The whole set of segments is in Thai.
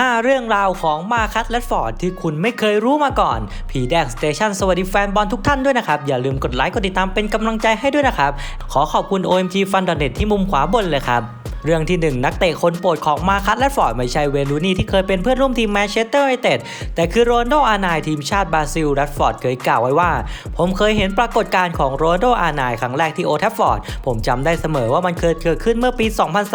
5 เรื่องราวของมาคัสและฟอร์ดที่คุณไม่เคยรู้มาก่อนผีแดงสเตชันสวัสดีแฟนบอลทุกท่านด้วยนะครับ อย่าลืมกดไลค์กดติดตามเป็นกำลังใจให้ด้วยนะครับ ขอขอบคุณ OMG Fund.net ที่มุมขวาบนเลยครับ เรื่องที่ 1 นักเตะคนโปรดของมาคัสและฟอร์ดไม่ใช่เวย์รูนี่ที่เคยเป็นเพื่อนร่วมทีมแมนเชสเตอร์ยูไนเต็ดแต่คือโรนลโดอาร์ไนน์ทีมชาติบราซิลแรดฟอร์ดเคยกล่าวไว้ว่า ผมเคยเห็นปรากฏการณ์ของโรนลโดอาร์ไนน์ครั้งแรกที่โอทัฟฟอร์ดผมจำได้เสมอว่ามันเคยเกิดขึ้นเมื่อปี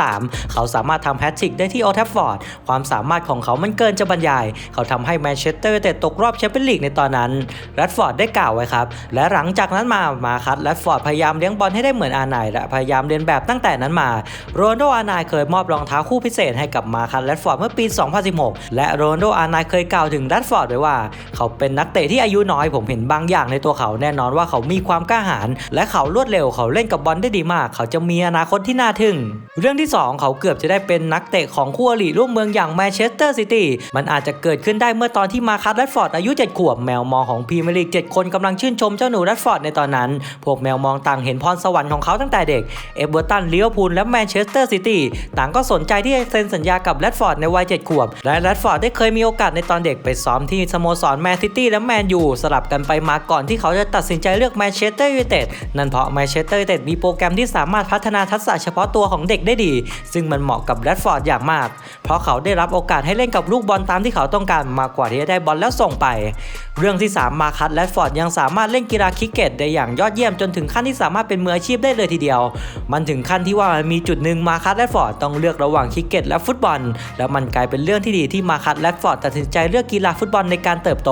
2003 เขาสามารถทำแฮตทริกได้ที่โอทัฟฟอร์ดความสามารถของเขามันเกินจะบรรยาย เขาทำให้แมนเชสเตอร์ยูไนเต็ดตกรอบแชมเปี้ยนลีกในตอนนั้นแรดฟอร์ดได้กล่าวไว้ครับและหลังจากนั้นมามาคัสแรดฟอร์ดพยายามเลี้ยงบอลให้ได้เหมือนอาร์นน์และพยายามเรียนแบบตั้งแต่นั้นมาโรนโดอาร์นน์เคยมอบรองเท้าคู่พิเศษให้กับมาคัสแรดฟอร์ดเมื่อปี 2016 และโรนลโดอาร์นน์เคยกล่าวถึงแรดฟอร์ดไว้ว่า เขาเป็นนักเตะที่อายุน้อยผมเห็นบางอย่างในตัวเขาแน่นอนว่าเขามีความกล้าหาญและเขารวดเร็วเขาเล่นกับบอลได้ดีมาก เขาจะมีอนาคตที่น่าทึ่ง เรื่องที่ 2 เขาเกือบจะได้เป็นนักเตะของคู่อริร่วมเมืองอย่างแมนเชสเตอร์ซิตี้มันอาจจะเกิดขึ้นได้เมื่อตอนที่มาคัสแรดฟอร์ดอายุ 7 ขวบแมวมองของพรีเมียร์ลีก 7 คนกำลังชื่นชมเจ้าหนูแรดฟอร์ดในตอนนั้น พวกแมวมองต่างเห็นพรสวรรค์ของเขาตั้งแต่เด็กเอเวอร์ตันลิเวพูลและแมนเชสเตอร์ซิตี้ต่างก็สนใจที่จะเซ็นสัญญากับแรดฟอร์ดในวัย7ขวบ และแรดฟอร์ดได้เคยมีโอกาสในตอนเด็กไปซ้อมที่สโมสรแมนซิตี้และแมนยูสลับกันไปมาก่อนที่เขาจะตัดสินใจเลือกแมนเชสเตอร์ยูไนเต็ดนั่นเพราะแมนเชสเตอร์ยูไนเต็ดมีโปรแกรมที่สามารถพัฒนาทักษะเฉพาะตัวของเด็กได้ดี ซึ่งมันเหมาะกับแรดฟอร์ดอย่างมาก เพราะเขาได้รับโอกาสให้เล่นกับลูกบอลตามที่เขาต้องการมากกว่าที่จะได้บอลแล้วส่งไป เรื่องที่ 3 มาคัตแรดฟอร์ดยังสามารถเล่นกีฬาคริกเก็ตได้อย่างยอดเยี่ยมจนถึงขั้นที่สามารถเป็นมืออาชีพได้เลยทีเดียว มันถึงขั้นที่ว่ามีจุดหนึ่งมาคัตแรดฟอร์ดต้องเลือกระหว่างคริกเก็ตและฟุตบอล แล้วมันกลายเป็นเรื่องที่ดีที่มาคัตแรดฟอร์ดตัดสินใจเลือกกีฬาฟุตบอลในการเติบโต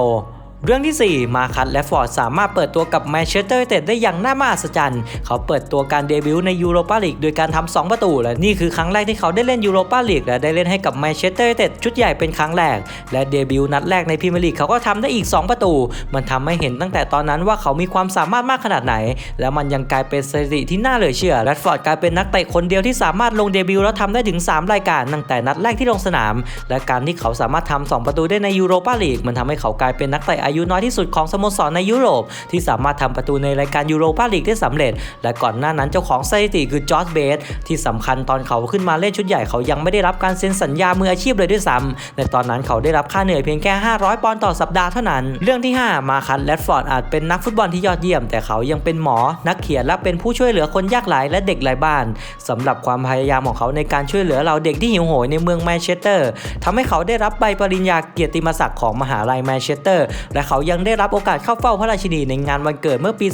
เรื่องที่ 4 มาคัตและฟอร์ดสามารถเปิดตัวกับแมนเชสเตอร์ยูไนเต็ดได้อย่างน่ามหัศจรรย์ เขาเปิดตัวการเดบิวต์ในยูโรปาลีกโดยการทำ2ประตู และนี่คือครั้งแรกที่เขาได้เล่นยูโรปาลีกและได้เล่นให้กับแมนเชสเตอร์ยูไนเต็ดชุดใหญ่เป็นครั้งแรก และเดบิวต์นัดแรกในพรีเมียร์ลีกเขาก็ทำได้อีก 2 ประตู มันทำให้เห็นตั้งแต่ตอนนั้นว่าเขามีความสามารถมากขนาดไหน และมันยังกลายเป็นสถิติที่น่าเหลือเชื่อแรดฟอร์ดกลายเป็นนักเตะคนเดียวที่สามารถลงเดบิวต์แล้วทำได้ถึง 3 รายการตั้งแต่นัดแรกที่ลงสนาม และการที่เขาสามารถทำ2ประตูได้ในยูโรปาลีกมันทำให้เขากลายเป็นนักเตะอายุน้อยที่สุดของสโมสรในยุโรป ที่สามารถทำประตูในรายการยูโรปาลีกได้สำเร็จ และก่อนหน้านั้นเจ้าของสถิติคือจอร์จเบสที่สำคัญตอนเขาขึ้นมาเล่นชุดใหญ่เขายังไม่ได้รับการเซ็นสัญญามืออาชีพเลยด้วยซ้ำในตอนนั้นเขาได้รับค่าเหนื่อยเพียงแค่ 500 ปอนด์ต่อสัปดาห์เท่านั้น เรื่องที่ 5 มาคันแรดฟอร์ดอาจเป็นนักฟุตบอลที่ยอดเยี่ยม แต่เขายังเป็นหมอ นักเขียนและเป็นผู้ช่วยเหลือคนยากไร้และเด็กไร้บ้านสำหรับความพยายามของเขาในการช่วยเหลือเราเด็กที่หิวโหยในเมืองแมนเชสเตอร์ทำให้เขาได้รับใบปริญญาเกียรติมศักดิ์ของมหาลัยแมนเชสเตอร์และเขายังได้รับโอกาสเข้าเฝ้าพระราชินีในงานวันเกิดเมื่อปี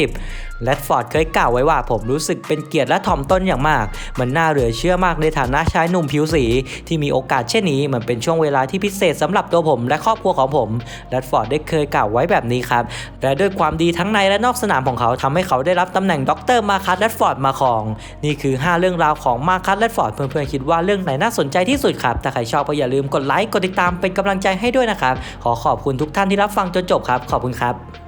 2020 แรดฟอร์ดเคยกล่าวไว้ว่าผมรู้สึกเป็นเกียรติและถ่อมตนอย่างมาก มันน่าเหลือเชื่อมากในฐานะชายหนุ่มผิวสี ที่มีโอกาสเช่นนี้ มันเป็นช่วงเวลาที่พิเศษสำหรับตัวผมและครอบครัวของผมแรดฟอร์ดได้เคยกล่าวไว้แบบนี้ครับและด้วยความดีทั้งในและนอกสนามของเขาทำให้เขาได้รับตำแหน่งด็อกเตอร์มาคัสแรดฟอร์ดมาครอง นี่คือ 5 เรื่องราวของมาคัสแรดฟอร์ดเพื่อนๆคิดว่าเรื่องไหนน่าสนใจที่สุดครับถ้าใครชอบก็อย่าลืมกดไลค์กดติดตามเป็นกำลังใจให้ด้วยนะครับขอขอบคุณทุกท่านที่รับฟังจนจบครับ ขอบคุณครับ